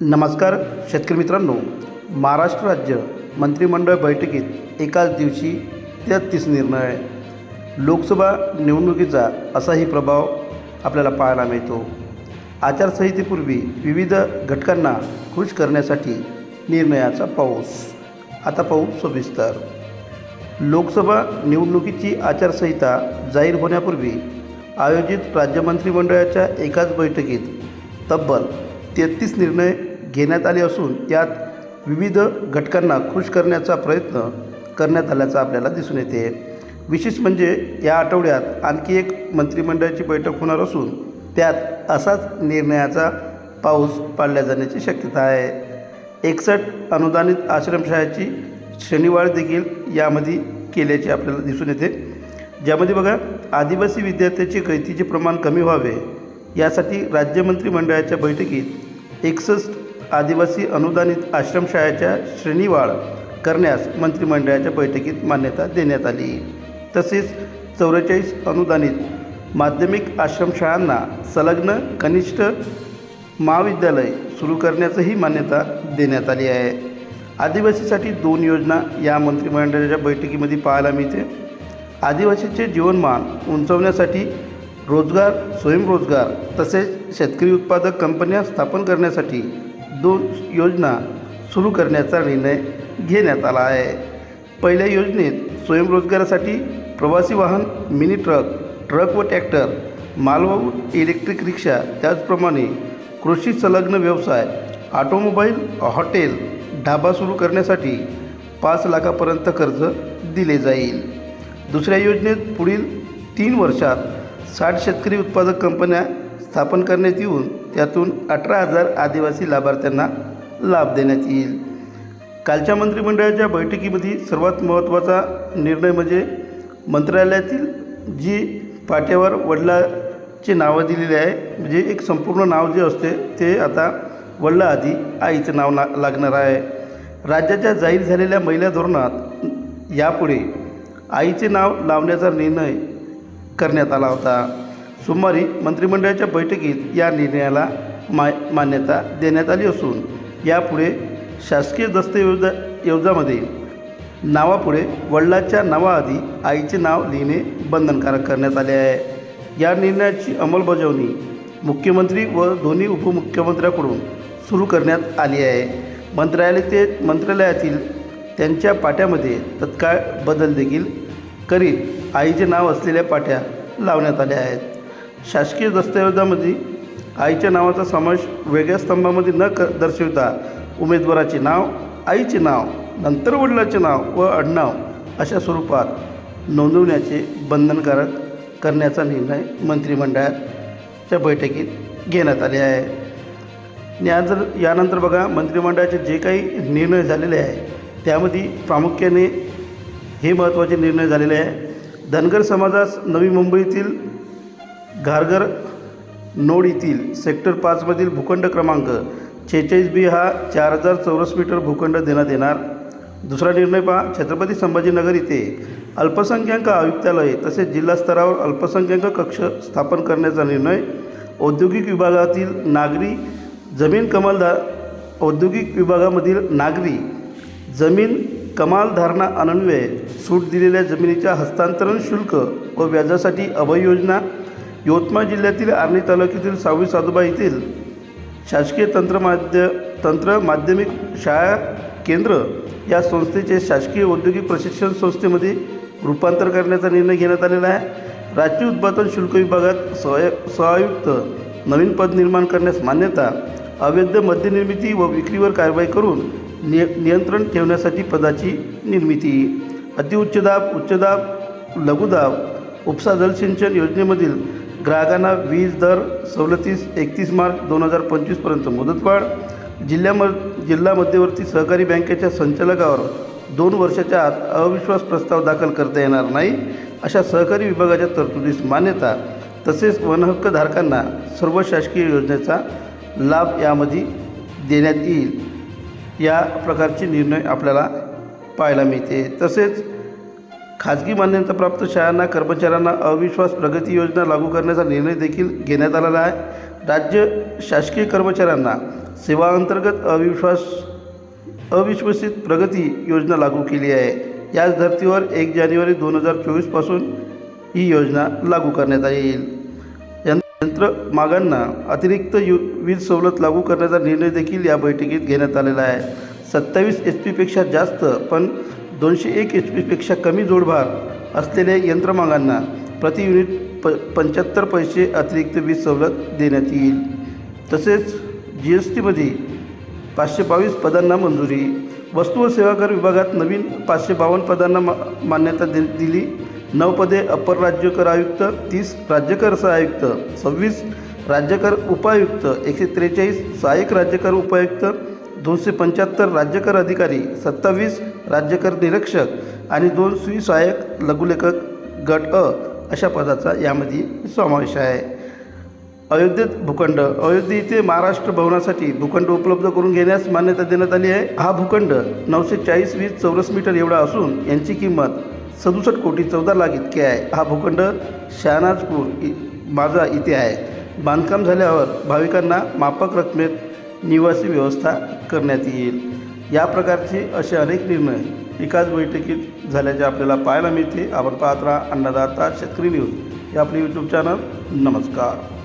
नमस्कार शेतकरी मित्रांनो. महाराष्ट्र राज्य मंत्रिमंडळ बैठकीत एकाच दिवशी तेहत्तीस निर्णय लोकसभा निवडणुकीचा असाही प्रभाव आपल्याला पाहायला मिळतो. आचारसंहितेपूर्वी विविध घटकांना खुश करण्यासाठी निर्णयाचा पाऊस. आता पाऊस सविस्तर. लोकसभा निवडणुकीची आचारसंहिता जाहीर होण्यापूर्वी आयोजित राज्य मंत्रिमंडळाच्या एकाच बैठकीत तब्बल तेहतीस निर्णय घेण्यात आले असून त्यात विविध घटकांना खुश करण्याचा प्रयत्न करण्यात आल्याचं आपल्याला दिसून येते. विशेष म्हणजे या आठवड्यात आणखी एक मंत्रिमंडळाची बैठक होणार असून त्यात असाच निर्णयाचा पाऊस पाडल्या जाण्याची शक्यता आहे. एकसष्ट अनुदानित आश्रमशाळेची शनिवार देखील यामध्ये केल्याचे आपल्याला दिसून येते. ज्यामध्ये बघा आदिवासी विद्यार्थ्याचे गळतीचे प्रमाण कमी व्हावे यासाठी राज्य मंत्रिमंडळाच्या बैठकीत एकसष्ट आदिवासी अनुदानित आश्रमशाळेच्या श्रेणीवाढ करण्यास मंत्रिमंडळाच्या बैठकीत मान्यता देण्यात आली. तसेच चौवेचाळीस अनुदानित माध्यमिक आश्रमशाळांना संलग्न कनिष्ठ महाविद्यालय सुरू करण्याचंही मान्यता देण्यात आली आहे. आदिवासीसाठी दोन योजना या मंत्रिमंडळाच्या बैठकीमध्ये पाहायला मिळते आदिवासीचे जीवनमान उंचवण्यासाठी रोजगार स्वयंरोजगार तसेच शेतकरी उत्पादक कंपन्या स्थापन करण्यासाठी दोन योजना सुरू करण्याचा निर्णय घेण्यात आला आहे. पहिल्या योजनेत स्वयंरोजगारासाठी प्रवासी वाहन मिनी ट्रक ट्रक व ट्रॅक्टर मालवाहू इलेक्ट्रिक रिक्षा त्याचप्रमाणे कृषी संलग्न व्यवसाय ऑटोमोबाईल हॉटेल ढाबा सुरू करण्यासाठी पाच लाखापर्यंत कर्ज दिले जाईल. दुसऱ्या योजनेत पुढील तीन वर्षात साठ शेतकरी उत्पादक कंपन्या स्थापन करण्यात येऊन त्यातून अठरा हजार आदिवासी लाभार्थ्यांना लाभ देण्यात येईल. कालच्या मंत्रिमंडळाच्या बैठकीमध्ये सर्वात महत्त्वाचा निर्णय म्हणजे मंत्रालयातील जी पाट्यावर वडिलाचे नावं दिलेले आहे म्हणजे एक संपूर्ण नाव जे असते ते आता वडिलाआधी आईचं नाव ला लागणार आहे. राज्याच्या जाहीर झालेल्या महिला धोरणात यापुढे आईचे नाव लावण्याचा निर्णय करण्यात आला होता. सोमवारी मंत्रिमंडळाच्या बैठकीत या निर्णयाला मा मान्यता देण्यात आली असून यापुढे शासकीय दस्तऐवजा ऐवजामध्ये नावापुढे वडिलाच्या नावाआधी आईचे नाव लिहिणे बंधनकारक करण्यात आले आहे. या निर्णयाची अंमलबजावणी मुख्यमंत्री व दोन्ही उपमुख्यमंत्र्यांकडून सुरू करण्यात आली आहे. मंत्रालय ते मंत्रालयातील त्यांच्या पाट्यामध्ये तत्काळ बदल देखील करीत आईचे नाव असलेल्या पाट्या लावण्यात आल्या आहेत. शासकीय दस्तऐवजामध्ये आईच्या नावाचा समावेश वेगळ्या स्तंभामध्ये न क दर्शवता उमेदवाराचे नाव आईचे नाव नंतर वडिलाचे नाव व आडनाव अशा स्वरूपात नोंदवण्याचे बंधनकारक करण्याचा निर्णय मंत्रिमंडळाच्या बैठकीत घेण्यात आले आहे. यानंतर यानंतर बघा मंत्रिमंडळाचे जे काही निर्णय झालेले आहे त्यामध्ये प्रामुख्याने हे महत्त्वाचे निर्णय झालेले आहे. धनगर समाजास नवी मुंबईतील घारघर नोड येथील सेक्टर पाचमधील भूखंड क्रमांक छेचाळीस बी हा चार हजार चौरस मीटर भूखंड देण्यात येणार. दुसरा निर्णय पहा छत्रपती संभाजीनगर इथे अल्पसंख्याक आयुक्तालय तसेच जिल्हा स्तरावर अल्पसंख्याक कक्ष स्थापन करण्याचा निर्णय. औद्योगिक विभागातील नागरी जमीन कमालधार औद्योगिक विभागामधील नागरी जमीन कमालधारणा अनन्वय अन्वये सूट दिलेल्या जमिनीच्या हस्तांतरण शुल्क व व्याजासाठी अभय योजना यवतमाळ जिल्ह्यातील आर्णी तालुक्यातील सावळी साधुबा येथील शासकीय तंत्रमाध्य तंत्र माध्यमिक शाळा केंद्र या संस्थेचे शासकीय औद्योगिक प्रशिक्षण संस्थेमध्ये रूपांतर करण्याचा निर्णय घेण्यात आलेला आहे. राज्य उत्पादन शुल्क विभागात सहाय सहायुक्त नवीन पद निर्माण करण्यास मान्यता अवैध मद्यनिर्मिती व विक्रीवर कारवाई करून निय नियंत्रण ठेवण्यासाठी पदाची निर्मिती अतिउच्चदाब उच्चदाब लघुदाब उपसा जलसिंचन योजनेमधील ग्राहकांना वीज दर सवलतीस एकतीस मार्च दोन हजार पंचवीसपर्यंत मुदतवाढ. जिल्ह्याम जिल्हा मध्यवर्ती सहकारी बँकेच्या संचालकावर दोन वर्षाच्या आत अविश्वास प्रस्ताव दाखल करता येणार नाही अशा सहकारी विभागाच्या तरतुदीस मान्यता तसेच वनहक्कधारकांना सर्व शासकीय योजनेचा लाभ यामध्ये देण्यात येईल. या प्रकारचे निर्णय आपल्याला पाहायला मिळते. तसेच खाजगी मान्यताप्राप्त शाळांना कर्मचाऱ्यांना अविश्वास प्रगती योजना लागू करण्याचा निर्णय देखील घेण्यात आलेला आहे. राज्य शासकीय कर्मचाऱ्यांना सेवाअंतर्गत अविश्वास अविश्वसित प्रगती योजना लागू केली आहे. याच धर्तीवर एक जानेवारी दोन हजार चोवीसपासून ही योजना लागू करण्यात येईल. यंत्र यंत्रमागांना अतिरिक्त यु वीज सवलत लागू करण्याचा निर्णय देखील या बैठकीत घेण्यात आलेला आहे. सत्तावीस एच पीपेक्षा जास्त पण दोनशे एक एच पीपेक्षा कमी जोडभार असलेल्या यंत्रमागांना प्रति युनिट प पंच्याहत्तर पैसे अतिरिक्त वीज सवलत देण्यात येईल. तसेच जी एस टीमध्ये पाचशे बावीस पदांना मंजुरी वस्तू व सेवा कर विभागात नवीन पाचशे बावन्न पदांना मा मान्यता दे दिली. नऊ पदे अपर राज्य कर आयुक्त तीस राज्यकर सहायुक्त सव्वीस राज्यकर उपायुक्त एकशे त्रेचाळीस सहाय्यक राज्यकर उपायुक्त दोनशे पंच्याहत्तर राज्यकर अधिकारी सत्तावीस राज्यकर निरीक्षक आणि दोन स्वीसहाय्यक लघुलेखक गट अ अशा पदाचा यामध्ये समावेश आहे. अयोध्येत भूखंड अयोध्ये इथे महाराष्ट्र भवनासाठी भूखंड उपलब्ध करून घेण्यास मान्यता देण्यात आली आहे. हा भूखंड नऊशे चाळीस वीस चौरस मीटर एवढा असून यांची किंमत सदुसष्ट कोटी चौदा लाख इतकी आहे. हा भूखंड शहानाजपूर माझा इथे आहे. बांधकाम झाल्यावर भाविकांना माफक रकमेत निवासी व्यवस्था करण्यात येईल. या प्रकारचे असे अनेक निर्णय एकाच बैठकीत झाल्याचे आपल्याला पाहायला मिळते. आपण पाहत राहा अन्नदाता शेतकरी न्यूज. हे आपले यूट्यूब चॅनल नमस्कार.